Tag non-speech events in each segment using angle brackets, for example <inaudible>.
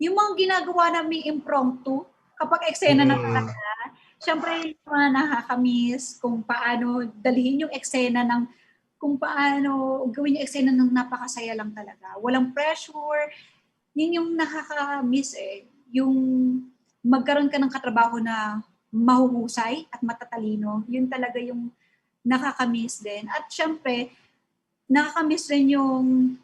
yung mga ginagawa namin impromptu, kapag eksena na Mm. talaga, syempre yung mga nakakamiss kung paano dalhin yung eksena ng kung paano gawin yung eksena ng napakasaya lang talaga. Walang pressure. Yun yung nakakamiss eh. Yung magkaroon ka ng katrabaho na mahuhusay at matatalino. Yun talaga yung nakakamiss din. At syempre, nakakamiss rin yung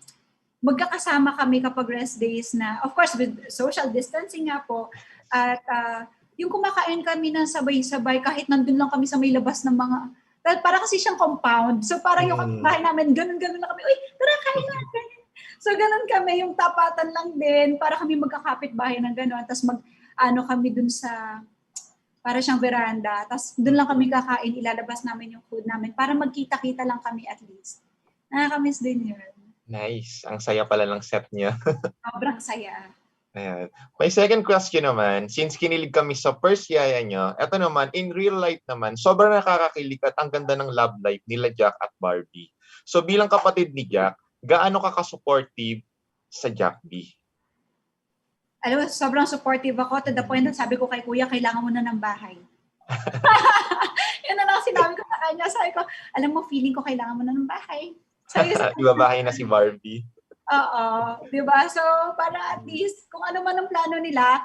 magkakasama kami kapag rest days na, of course, with social distancing nga po, at ah, yung kumakain kami ng sabay-sabay kahit nandun lang kami sa may labas ng mga, dahil para kasi siyang compound. So parang yung Mm. namin, ganun-ganun lang kami, uy, tara kain natin. <laughs> So ganun kami, yung tapatan lang din, para kami magkakapit bahay ng ganun. Tapos mag, ano kami dun sa, para siyang veranda. Tapos dun lang kami kakain, ilalabas namin yung food namin para magkita-kita lang kami at least. Nakakamiss din yun. Nice. Ang saya pala ng set niya. <laughs> Sobrang saya. Ayan. My second question naman, since kinilig kami sa first yaya nyo, eto naman, in real life naman, sobrang nakakakilig at ang ganda ng love life nila Jack at Barbie. So bilang kapatid ni Jack, gaano ka ka-supportive sa Jack B? Alam mo, sobrang supportive ako to the point na sabi ko kay kuya, kailangan mo na ng bahay. <laughs> <laughs> Yan na lang sinabi ko sa kanya. Sabi ko, alam mo, feeling ko kailangan mo na ng bahay. <laughs> Ibabahay na si Barbie. Oo, di ba? So, para at least, kung ano man ang plano nila,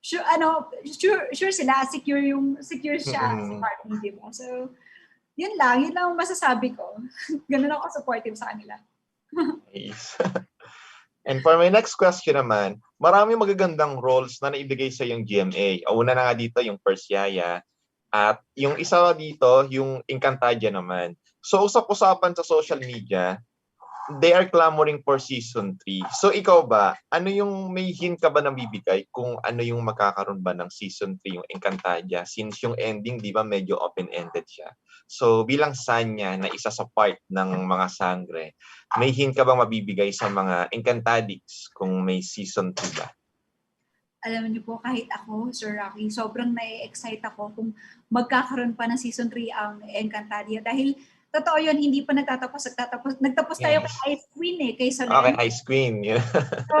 sure, ano, sure, sure sila, secure yung, secure siya sa Barbie, di ba? So, yun lang, yun lang ang masasabi ko. <laughs> Ganun ako supportive sa kanila. Nice. <laughs> And for my next question naman, marami magagandang roles na naibigay sa yung GMA. Una na nga dito yung First Yaya. At yung isa dito, yung Encantadia naman. So usap-usapan sa social media, they are clamoring for season 3. So ikaw ba, ano yung may hint ka ba na bibigay kung ano yung magkakaroon ba ng season 3 yung Encantadia since yung ending 'di ba medyo open-ended siya. So bilang Sanya na isa sa part ng mga sangre, may hint ka bang mabibigay sa mga Encantadix kung may season 2 ba? alam niyo po, kahit ako, Sir Rocky, sobrang na-excite ako kung magkakaroon pa ng season 3 ang Encantadia. Dahil, totoo yun, hindi pa nagtatapos. Nagtatapos, nagtapos tayo Yes. kay Ice Queen eh, kay Solen. Okay, Ice Queen. Yeah. So,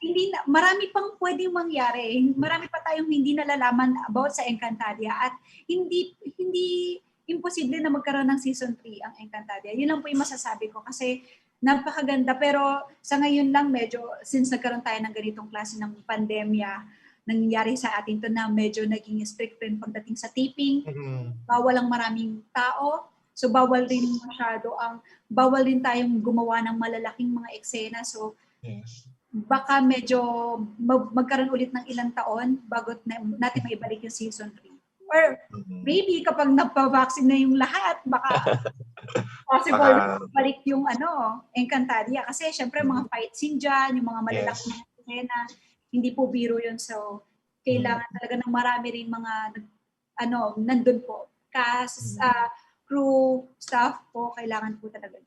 hindi na, marami pang pwedeng mangyari. Marami pa tayong hindi nalalaman about sa Encantadia at hindi hindi imposible na magkaroon ng season 3 ang Encantadia. Yun lang po yung masasabi ko kasi napakaganda pero sa ngayon lang medyo since nagkaroon tayo ng ganitong klase ng pandemya nangyari sa atin to na medyo naging strict rin pagdating sa taping Mhm. bawal ang maraming tao. So bawal din masyado ang bawal din tayong gumawa ng malalaking mga eksena. So Yes. baka medyo mag- magkaroon ulit ng ilang taon bago na, natin maibalik yung season 3. Or Mhm. maybe kapag napavaccine na yung lahat, baka <laughs> possible na balik yung ano, Encantadia. Kasi syempre mga fight scene dyan, yung mga malalaking Yes. eksena, hindi po biro yun. So, kailangan talaga ng marami rin mga, ano, nandun po. Cast, Mm. Crew, staff po, kailangan po talaga.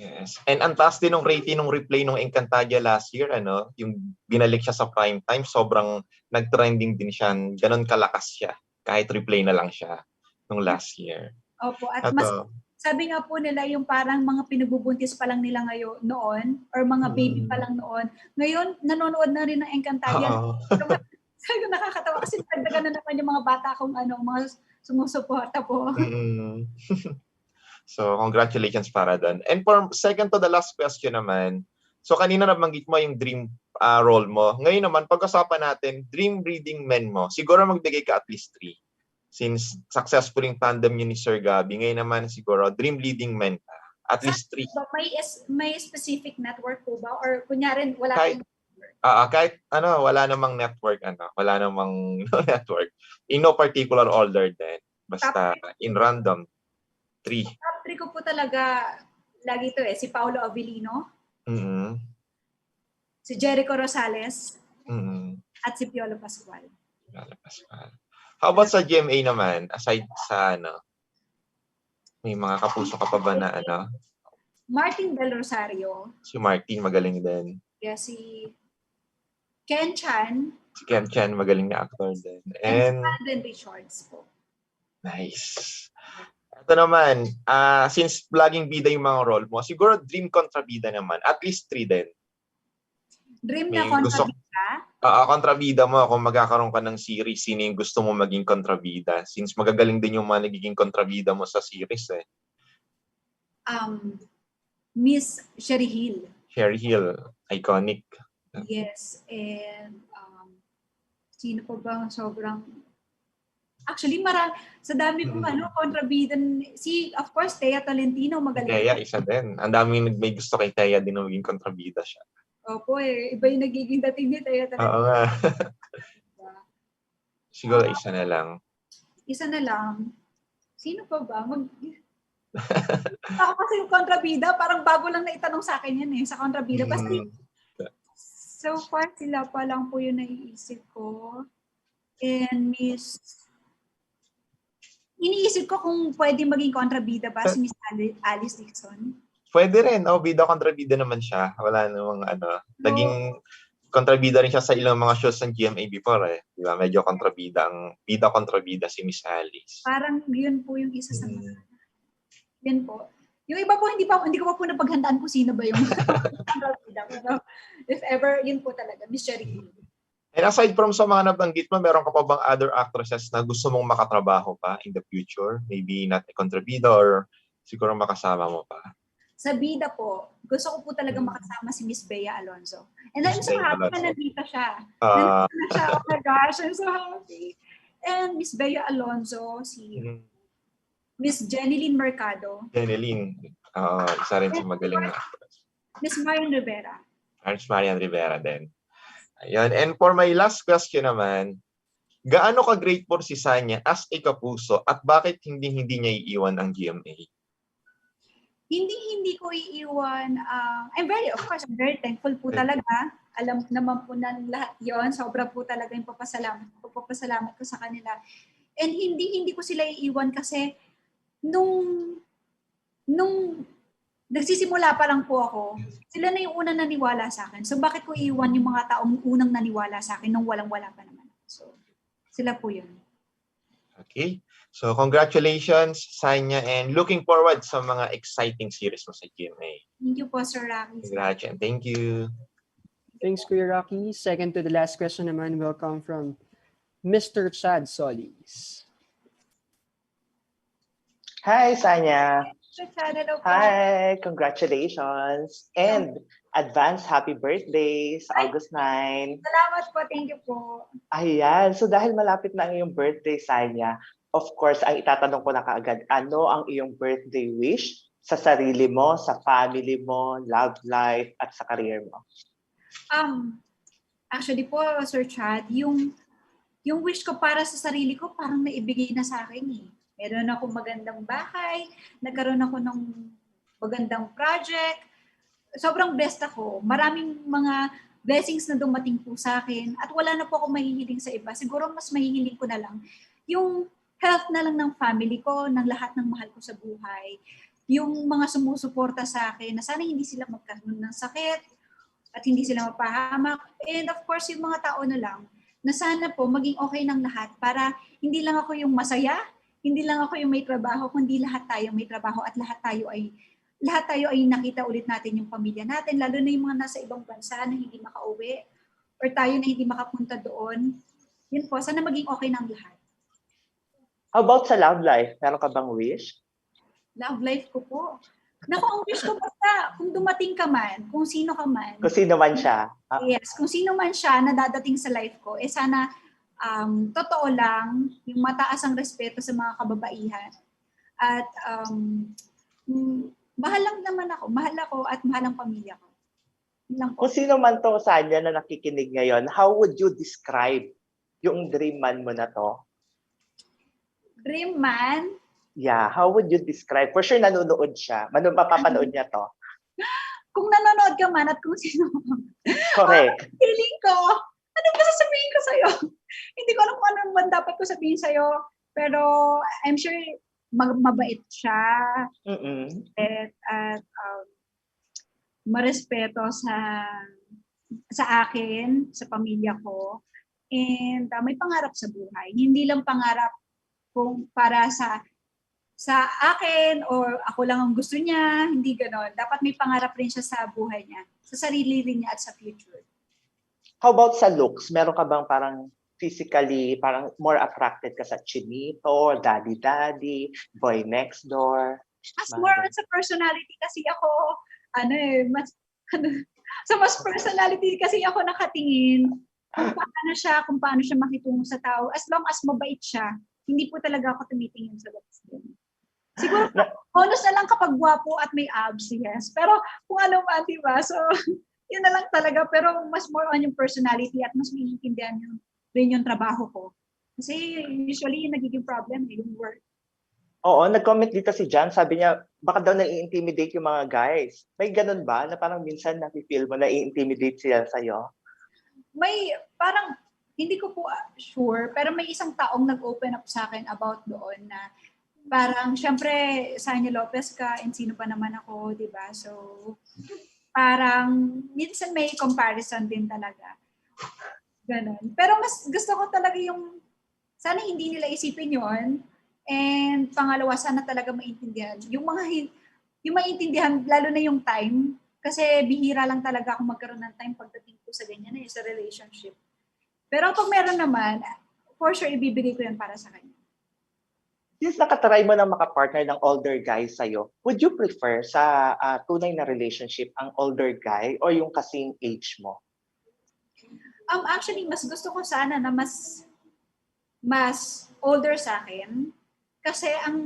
Yes. And ang taas din ng rating ng replay ng Encantadia last year, ano, yung binalik siya sa prime time, sobrang nag-trending din siya. Ganon kalakas siya. Kahit replay na lang siya nung last year. Opo, at mas Ato, sabi nga po nila yung parang mga pinabubuntis pa lang nila ngayon noon or mga baby Mm. pa lang noon. Ngayon, nanonood na rin ng Encantadia. <laughs> Sabi nakakatawa kasi dagdagan na naman yung mga bata kong ano, mga sumusuporta po. Mm. <laughs> so, congratulations para doon. And for second to the last question naman, so kanina nabanggit mo yung dream ah, role mo. Ngayon naman, pag-usapan natin, dream breeding men mo. Siguro magbigay ka at least three. Since successful yung tandem yun ni Sir Gabi, ngayon naman siguro, dream leading men ka. At least three. So, may, is, may specific network po ba? Or kunyari, wala Kahit- Ah, ah, kahit ano, wala namang network, ano, wala namang <laughs> network. In no particular order din. Basta in random, three. top three ko po talaga, lagi to eh, si Paolo Avellino, Mm-hmm. si Jericho Rosales, Mm-hmm. at si Piolo Pascual. How about sa GMA naman, aside sa ano, may mga kapuso ka pa ba na ano, Martin Del Rosario, si Martin magaling din, kaya si Ken Chan, si Ken Chan magaling na actor din. and And Alden Richards po. nice. Ito naman, ah since vlogging bida yung mga role mo, siguro dream kontrabida naman, at least three din. Dream na May gusto- kontrabida, Ah, kontrabida mo, kung magkakaroon ka ng series, sino yung gusto mo maging kontrabida? Since magagaling din yung mga nagiging kontrabida mo sa series eh. Um, Miss Sherry Hill. Sherry Hill, iconic. Yes, and um, sino pa ba ang sobrang Actually, mara sa dami kong Mm. ano, kontrabida. Si, of course, Thea Tolentino, magaling. Teya, isa din. Ang nag- may gusto kay Teya din na maging kontrabida siya. Opo eh, iba yung nagiging dating ni Thea Tolentino. Oo nga. diba? Siguro isa na lang. Isa na lang. Sino pa ba? Mag... <laughs> Ako kasi yung kontrabida, parang bago lang na itanong sa akin yan eh, sa kontrabida. Kasi Mm. So far, sila pa lang po yung naiisip ko. And Miss... Iniisip ko kung pwede maging kontrabida ba si Miss Ali- Alice Dixon. Pwede rin. Oh, bida kontrabida naman siya. Wala namang ano. Naging kontrabida rin siya sa ilang mga shows ng GMA before eh. Di ba? Medyo kontrabida ang bida kontrabida si Miss Alice. Parang yun po yung isa sa mga... Mm. Yan po. Yung iba po, hindi, pa, hindi ko pa po napaghandaan kung sino ba yung <laughs> kontrabida. If ever, yun po talaga, Miss Cherry Hill. And aside from sa mga nabanggit mo, meron ka pa bang other actresses na gusto mong makatrabaho pa in the future? Maybe not a kontrabida or siguro makasama mo pa. Sa bida po, gusto ko po talaga Mm. makasama si Miss Bea Alonzo. And I'm Miss so Bea happy na nandito siya. Ah, Nandito na siya. Oh my gosh, I'm so happy. And Miss Bea Alonzo, si mm, Miss Jeneline Mercado, Jeneline. Oo, isa rin sa magaling na actress. Miss Marian Rivera. Ernst Marian Rivera din. Ayun. And for my last question naman, gaano ka grateful si Sanya as a kapuso at bakit hindi hindi niya iiwan ang GMA? Hindi hindi ko iiwan. ah, I'm very, of course, I'm very thankful po talaga. Alam naman po na lahat yon Sobra po talaga yung papasalamat, papasalamat ko sa kanila. And hindi hindi ko sila iiwan kasi nung nung nagsisimula pa lang po ako, sila na yung unang naniwala sa akin. So bakit ko iiwan yung mga taong unang naniwala sa akin nung walang-wala pa naman? So sila po yun. Okay? So congratulations, Sanya, and looking forward sa mga exciting series mo sa GMA. Thank you po, Sir Rocky. Congrats and thank you. Thanks, Kuya Rocky. Second to the last question naman will come from Mr. Chad Solis. Hi, Sanya. Hi, congratulations. And advance happy birthday sa August 9. Salamat po, thank you po. Ayan, so dahil malapit na ang iyong birthday, Sanya, of course, ang itatanong ko na kaagad, ano ang iyong birthday wish sa sarili mo, sa family mo, love life, at sa career mo? Um, actually po, Sir Chad, yung yung wish ko para sa sarili ko parang naibigay na sa akin eh. Meron ako magandang bahay, nagkaroon ako ng magandang project. Sobrang blessed ako. Maraming mga blessings na dumating po sa akin at wala na po ako mahihiling sa iba. Siguro mas mahihiling ko na lang yung health na lang ng family ko, ng lahat ng mahal ko sa buhay. Yung mga sumusuporta sa akin na sana hindi sila magkaroon ng sakit, at hindi sila mapahamak. And of course, yung mga tao na lang, na sana po maging okay ng lahat para hindi lang ako yung masaya, hindi lang ako yung may trabaho, kundi lahat tayo may trabaho at lahat tayo ay lahat tayo ay nakita ulit natin yung pamilya natin, lalo na yung mga nasa ibang bansa na hindi makauwi or tayo na hindi makapunta doon. Yun po, sana maging okay ng lahat. How about sa love life? Meron ka bang wish? Love life ko po. Naku, ang wish ko basta, kung dumating ka man, kung sino ka man, Kung sino man siya. Ah, Yes, kung sino man siya na dadating sa life ko, eh sana um, totoo lang, yung mataas ang respeto sa mga kababaihan. At um, mahal lang naman ako, mahal ako at mahal ang pamilya ko. Lang. Kung sino man to, Sanya, na nakikinig ngayon, how would you describe yung dream man mo na to? Dream man, Yeah, how would you describe? For sure nanonood siya. Manu mapapanood niya to. <laughs> kung nanonood ka man at kung sino man, Correct. feeling ko, ano ba sasabihin ko sa'yo? <laughs> Hindi ko alam kung ano man dapat ko sabihin sa'yo, pero I'm sure mag- mabait siya, Mm-mm. at, at um, marespeto sa sa akin, sa pamilya ko. And uh, may pangarap sa buhay. Hindi lang pangarap kung para sa sa akin or ako lang ang gusto niya, hindi ganon. Dapat may pangarap rin siya sa buhay niya, sa sarili rin niya at sa future. How about sa looks? Meron ka bang parang physically, parang more attracted ka sa chinito, daddy-daddy, boy next door? As Bakit? more on sa personality kasi ako, ano eh, mas, ano, <laughs> sa mas personality kasi ako nakatingin kung paano siya, kung paano siya makitungo sa tao. As long as mabait siya, hindi po talaga ako tumitingin sa looks din. Siguro, bonus na lang kapag gwapo at may abs, yes. Pero kung ano man, di ba? So, <laughs> yun na lang talaga. Pero mas more on yung personality at mas maiintindihan yung, rin yung trabaho ko. Kasi usually yung nagiging problem eh, yung work. Oo, nag-comment dito si John, sabi niya, baka daw nai-intimidate yung mga guys. May ganun ba na parang minsan nafe-feel mo nai-intimidate sila sa'yo? may parang hindi ko po ah, sure, pero may isang taong nag-open up sa akin about doon na parang syempre Sanya Lopez ka and sino pa naman ako, 'di ba? So parang minsan may comparison din talaga. Ganon. Pero mas gusto ko talaga yung sana hindi nila isipin yon and pangalawa sana talaga maintindihan yung mga yung maintindihan lalo na yung time kasi bihira lang talaga ako magkaroon ng time pagdating ko sa ganyan eh, sa relationship. Pero pag meron naman, for sure, ibibigay ko yan para sa kanya. Since nakatry mo na makapartner ng older guy sa'yo, would you prefer sa ah, tunay na relationship ang older guy or yung kasing age mo? Um, actually, mas gusto ko sana na mas mas older sa akin. Kasi ang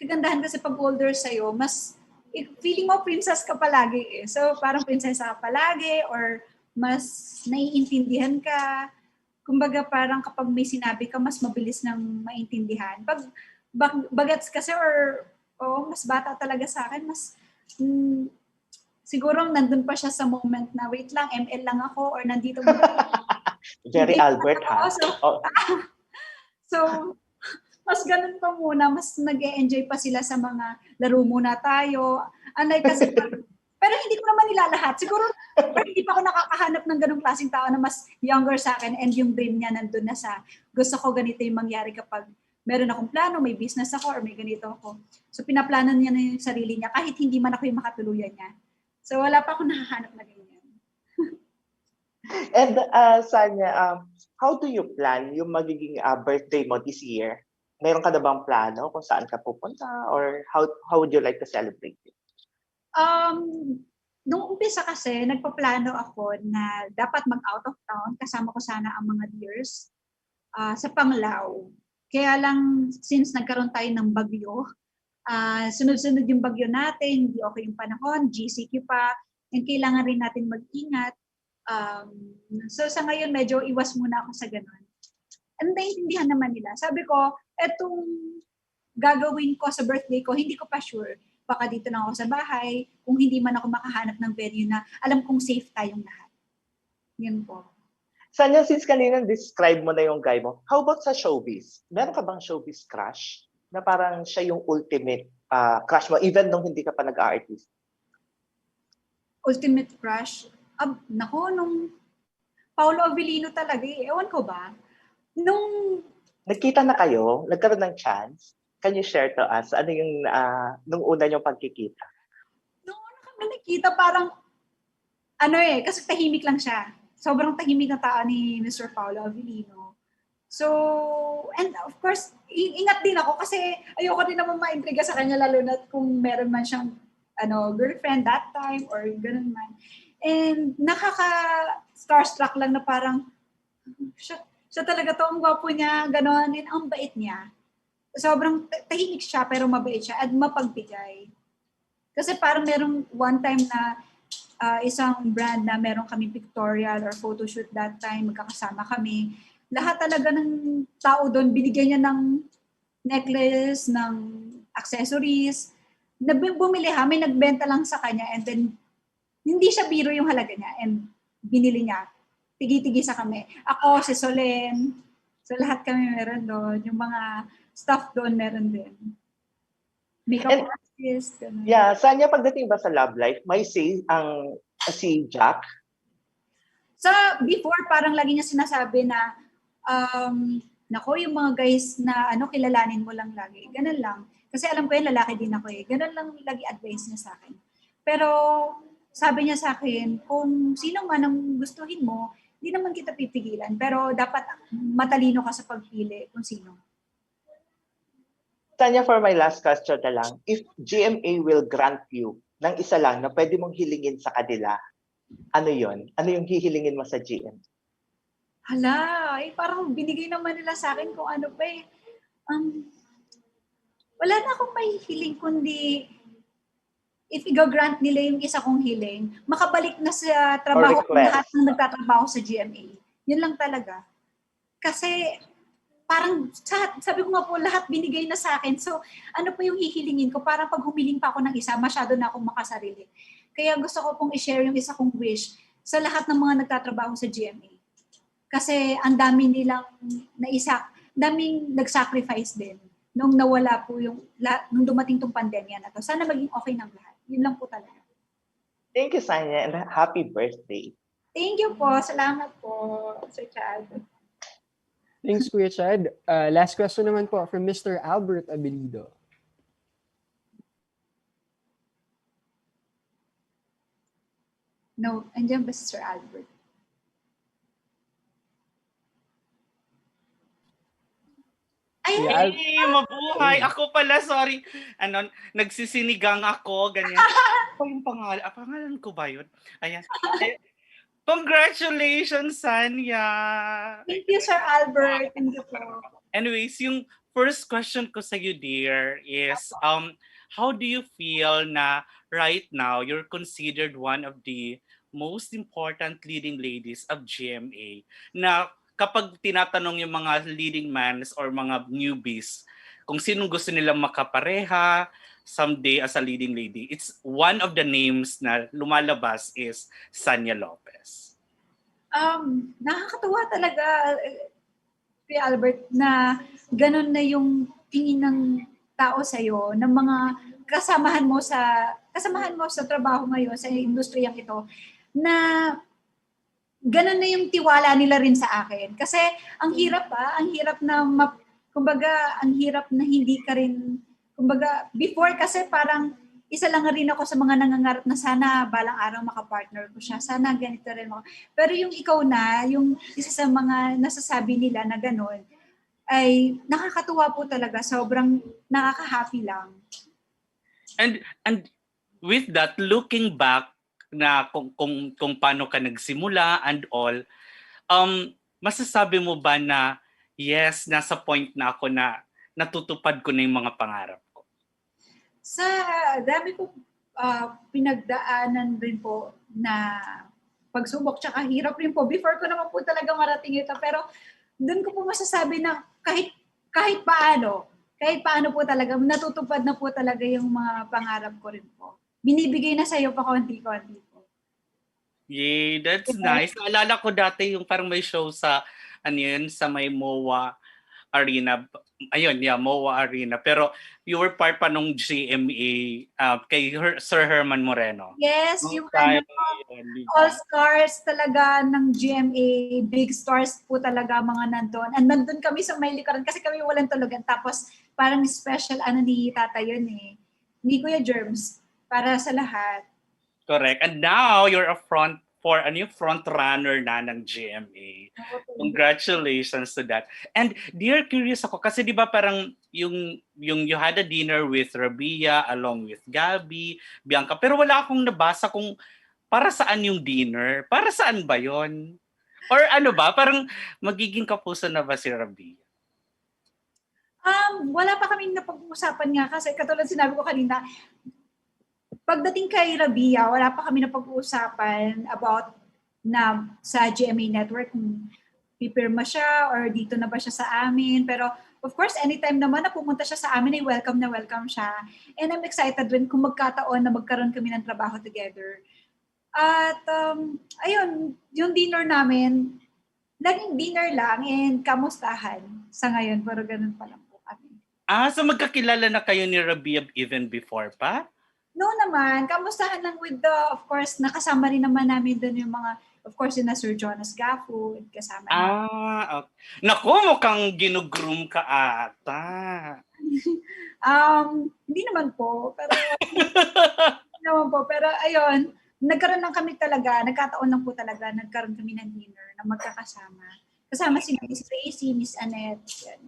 kagandahan kasi pag older sa'yo, mas feeling mo princess ka palagi eh. So parang prinsesa ka palagi or mas naiintindihan ka. Kumbaga parang kapag may sinabi ka, mas mabilis nang maintindihan. Pag bag, bagets kasi or oh, mas bata talaga sa akin, mas mm, siguro nandun pa siya sa moment na wait lang, ML lang ako or nandito mo Jerry <laughs> Albert ha? So, Oh. <laughs> so, mas ganun pa muna, mas nag enjoy pa sila sa mga laro muna tayo. Unlike kasi, <laughs> pero hindi ko naman nilalahat. Siguro, hindi pa ako nakakahanap ng ganung klaseng tao na mas younger sa akin and yung dream niya nandun na sa gusto ko ganito yung mangyari kapag meron akong plano, may business ako, or may ganito ako. So, pinaplano niya na yung sarili niya kahit hindi man ako yung makatuluyan niya. So, wala pa ako nakahanap na ganyan. <laughs> And uh, Sanya, um, how do you plan yung magiging uh, birthday mo this year? Meron ka na bang plano kung saan ka pupunta or how how would you like to celebrate it? Um, nung umpisa kasi, nagpaplano ako na dapat mag-out of town. Kasama ko sana ang mga dears ah, sa Panglao. Kaya lang, since nagkaroon tayo ng bagyo, ah, sunod-sunod yung bagyo natin, hindi okay yung panahon, GCQ pa, and kailangan rin natin mag-ingat. Um, so sa ngayon, medyo iwas muna ako sa ganun. And naiintindihan naman nila. Sabi ko, etong gagawin ko sa birthday ko, hindi ko pa sure baka dito na ako sa bahay, kung hindi man ako makahanap ng venue na alam kong safe tayong lahat. Yun po. Sanya, since kanina describe mo na yung guy mo, how about sa showbiz? Meron ka bang showbiz crush? Na parang siya yung ultimate uh, crush mo, even nung hindi ka pa nag-artist? Ultimate crush. Ab, nako, nung Paolo Avellino talaga eh. Ewan ko ba? Nung Nagkita na kayo? Nagkaroon ng chance? Can you share to us? Ano yung ah, nung una yung pagkikita? Nung una kami nakita, parang, ano eh, kasi tahimik lang siya. Sobrang tahimik na tao ni Mr. Paolo Avellino. So, and of course, ingat din ako kasi ayoko din naman ma-intriga sa kanya lalo na kung meron man siyang ano, girlfriend that time or ganun man. And nakaka-starstruck lang na parang, siya, siya talaga to, ang gwapo niya, gano'n, and ang bait niya sobrang ta- tahimik siya pero mabait siya at mapagbigay. Kasi parang merong one time na ah, isang brand na meron kami pictorial or photoshoot that time, magkakasama kami. Lahat talaga ng tao doon, binigyan niya ng necklace, ng accessories. Bumili ha, may nagbenta lang sa kanya and then hindi siya biro yung halaga niya and binili niya. Tigi-tigi sa kami. Ako, si Solen, so lahat kami meron doon. Yung mga staff doon meron din. Makeup And- artist. ganun. Yeah, Sanya, pagdating ba sa love life, may say ang si Jack? Sa before, parang lagi niya sinasabi na, um, nako, yung mga guys na ano, kilalanin mo lang lagi. Ganun lang. Kasi alam ko yun, lalaki din ako eh. Ganun lang lagi advice niya sa akin. Pero sabi niya sa akin, kung sino man ang gustuhin mo, hindi naman kita pipigilan. Pero dapat matalino ka sa pagpili kung sino. Tanya, for my last question na lang, if GMA will grant you ng isa lang na pwede mong hilingin sa kanila, ano yon? Ano yung hihilingin mo sa GMA? Hala, eh, parang binigay naman nila sa akin kung ano pa eh. Um, wala na akong may hiling kundi if i-grant nila yung isa kong hiling, makabalik na sa trabaho ko lahat ng nagtatrabaho sa GMA. Yun lang talaga. Kasi parang sa, sabi ko nga po, lahat binigay na sa akin. So, ano pa yung hihilingin ko? Parang pag humiling pa ako ng isa, masyado na akong makasarili. Kaya gusto ko pong i-share yung isa kong wish sa lahat ng mga nagtatrabaho sa GMA. Kasi ang dami nilang naisa, daming nag-sacrifice din nung nawala po yung, nung dumating tong pandemya na to. Sana maging okay ng lahat. Yun lang po talaga. Thank you, Sanya, and happy birthday. Thank you po. Salamat po, Sir Chad. Thanks, Kuya Chad. Uh, last question naman po from Mr. Albert Abilido. No, andyan ba si Sir Albert? Ay, Yeah, ay, Al- Hey, mabuhay. Ako pala, sorry. Ano, nagsisinigang ako, ganyan. <laughs> Ano yung pangalan? Ah, pangalan ko ba yun? Ayan. Congratulations, Sanya. thank you, Sir Albert. Thank you po. Anyways, yung first question ko sa you, dear, is um, how do you feel na right now you're considered one of the most important leading ladies of GMA na kapag tinatanong yung mga leading mans or mga newbies kung sinong gusto nilang makapareha someday as a leading lady, it's one of the names na lumalabas is Sanya Lopez. Um, nakakatuwa talaga, eh, Kuya Albert, na ganun na yung tingin ng tao sa'yo, ng mga kasamahan mo sa kasamahan mo sa trabaho ngayon, sa industriyang ito, na ganun na yung tiwala nila rin sa akin. Kasi ang hirap pa, ang hirap na, map, kumbaga, ang hirap na hindi ka rin, kumbaga, before kasi parang isa lang rin ako sa mga nangangarap na sana balang araw makapartner ko siya. Sana ganito rin ako. Pero yung ikaw na, yung isa sa mga nasasabi nila na gano'n, ay nakakatuwa po talaga. Sobrang nakaka-happy lang. And and with that looking back na kung kung kung paano ka nagsimula and all um masasabi mo ba na yes nasa point na ako na natutupad ko na yung mga pangarap. Sa dami ko ah, pinagdaanan rin po na pagsubok tsaka hirap rin po. Before ko naman po talaga marating ito. Pero doon ko po masasabi na kahit kahit paano, kahit paano po talaga, natutupad na po talaga yung mga pangarap ko rin po. Binibigay na sa'yo pa konti-konti po. Yay, that's nice. Naalala ko dati yung parang may show sa ano yun, sa may MOA Arena. Ayun, yeah, MOA Arena. Pero you were part pa nung GMA uh, kay Her- Sir Herman Moreno. Yes, Nung time ano, yun, di ba? all stars talaga ng GMA, big stars po talaga mga nandun. And nandun kami sa may likuran kasi kami walang tulugan. Tapos parang special ano ni tata yun eh. Ni Kuya Germs para sa lahat. Correct. And now you're a front for a new front runner na ng GMA. Congratulations to that. And dear curious ako kasi 'di ba parang yung yung you had a dinner with Rabia along with Gabby, Bianca, pero wala akong nabasa kung para saan yung dinner. Para saan ba 'yon? Or ano ba, parang magiging kapuso na ba si Rabia? Um, wala pa kaming napag-uusapan nga kasi katulad sinabi ko kanina, pagdating kay Rabia, wala pa kami napag-uusapan about na sa GMA network kung pipirma siya or dito na ba siya sa amin. Pero of course, anytime naman na pumunta siya sa amin, ay welcome na welcome siya. And I'm excited rin kung magkataon na magkaroon kami ng trabaho together. At um, ayun, yung dinner namin, laging dinner lang and kamustahan sa ngayon. Pero ganun pa lang po kami. Ah, so magkakilala na kayo ni Rabia even before pa? No naman, kamustahan lang with the, of course, nakasama rin naman namin doon yung mga, of course, yung na Sir Jonas Gaffo, kasama namin. Ah, okay. Naku, mukhang ginugroom ka ata. <laughs> Um, hindi naman po, pero, <laughs> hindi naman po, pero ayun, nagkaroon lang kami talaga, nagkataon lang po talaga, nagkaroon kami ng dinner na magkakasama. Kasama si Miss Tracy, Miss Annette. Yan.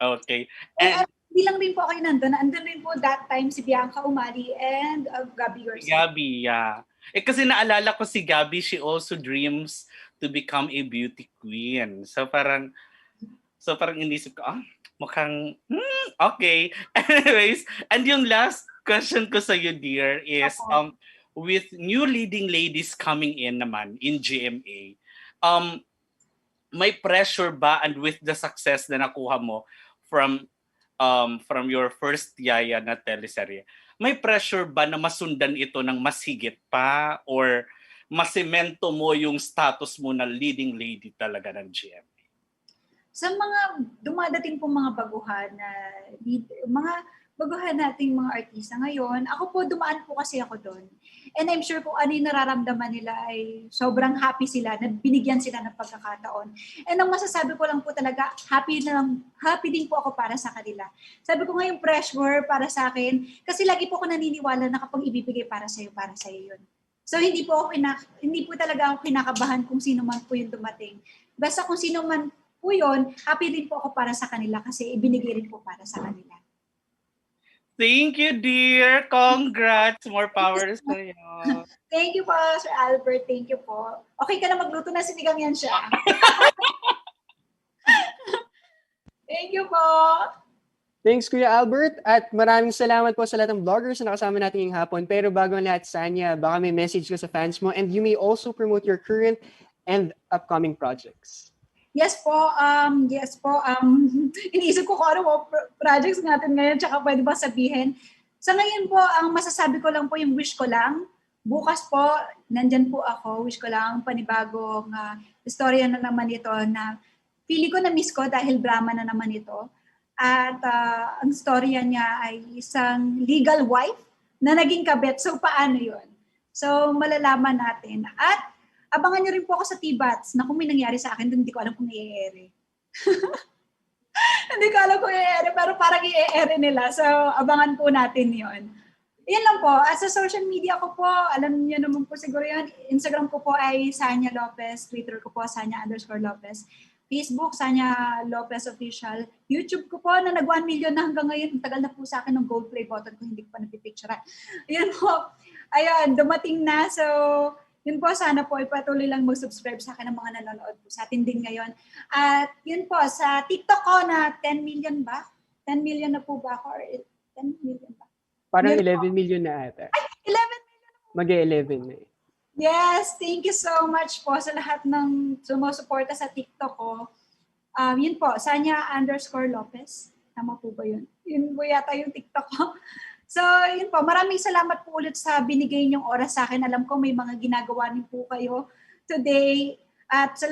Okay. Eh, And hindi lang rin po kayo nandun. Nandun rin po that time si Bianca Umali and uh, Gabby Garcia. Gabi, yeah. Eh kasi naalala ko si Gabi, she also dreams to become a beauty queen. So parang, so parang inisip ko, ah, mukhang, hmm, okay. <laughs> Anyways, and yung last question ko sa you, dear, is, Ako. um, with new leading ladies coming in naman in GMA, um, may pressure ba and with the success na nakuha mo from um, from your first yaya na teleserye, may pressure ba na masundan ito ng mas higit pa or masemento mo yung status mo na leading lady talaga ng GM? Sa mga dumadating po mga baguhan na lead- mga baguhan nating mga artista ngayon, ako po dumaan po kasi ako doon. And I'm sure kung ano yung nararamdaman nila ay sobrang happy sila na binigyan sila ng pagkakataon. And ang masasabi ko lang po talaga, happy na lang, happy din po ako para sa kanila. Sabi ko ngayong pressure para sa akin, kasi lagi po ako naniniwala na kapag ibibigay para sa'yo, para sa'yo yun. So hindi po ako kinak- hindi po talaga ako kinakabahan kung sino man po yung dumating. Basta kung sino man po yun, happy din po ako para sa kanila kasi ibinigay rin po para sa kanila. Thank you, dear. Congrats. More power sa iyo. <laughs> Thank you po, Sir Albert. Thank you po. Okay ka na magluto na sinigang yan siya. <laughs> Thank you po. Thanks, Kuya Albert. At maraming salamat po sa lahat ng vloggers na nakasama natin ngayong hapon. Pero bago ang lahat, Sanya, baka may message ka sa fans mo and you may also promote your current and upcoming projects. Yes po, um, yes po. Um, <laughs> iniisip ko kung ano po pro- projects natin ngayon, tsaka pwede ba sabihin. Sa ngayon po, ang masasabi ko lang po yung wish ko lang. Bukas po, nandyan po ako. Wish ko lang panibagong uh, istorya na naman ito na pili ko na miss ko dahil drama na naman ito. At ah, ang storya niya ay isang legal wife na naging kabet. So, paano yun? So, malalaman natin. At abangan niyo rin po ako sa T-Bats na kung may nangyari sa akin, hindi ko alam kung i-ere. <laughs> hindi ko alam kung i-ere, pero parang i-ere nila. So, abangan po natin yon. Yan lang po. At sa social media ko po, alam niyo naman po siguro yan. Instagram ko po ay Sanya Lopez. Twitter ko po, Sanya underscore Lopez. Facebook, Sanya Lopez Official. YouTube ko po na nag 1 million na hanggang ngayon. Tagal na po sa akin ng gold play button ko, hindi ko pa napipicturean. Yan po. Ayun, dumating na. So, yun po, sana po ipatuloy lang mag-subscribe sa akin ng mga nanonood po sa atin din ngayon. At yun po, sa TikTok ko na 10 million ba? 10 million na po ba ako? Or 10 million ba? Parang Yes, 11 million na ata. 11 Mag-11 na eh. Yes, thank you so much po sa lahat ng sumusuporta sa TikTok ko. Um, yun po, Sanya underscore Lopez. Tama po ba yun? Yun po yata yung TikTok ko. So, yun po. Maraming salamat po ulit sa binigay niyong oras sa akin. Alam ko may mga ginagawa niyo po kayo today. At sa